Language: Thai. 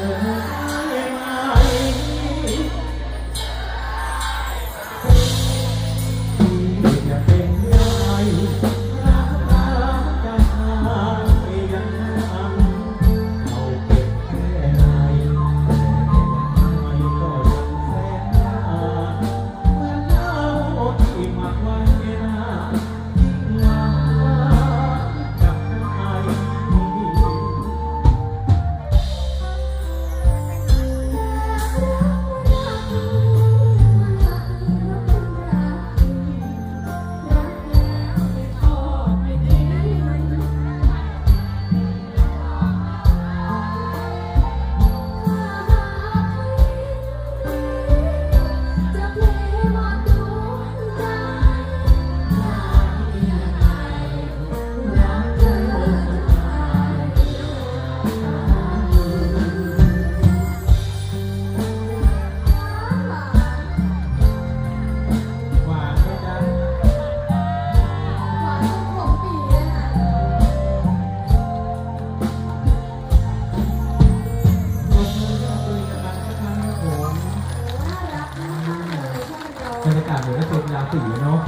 Oh. บรรยากาศเหมือนกับชมยาสีเนาะ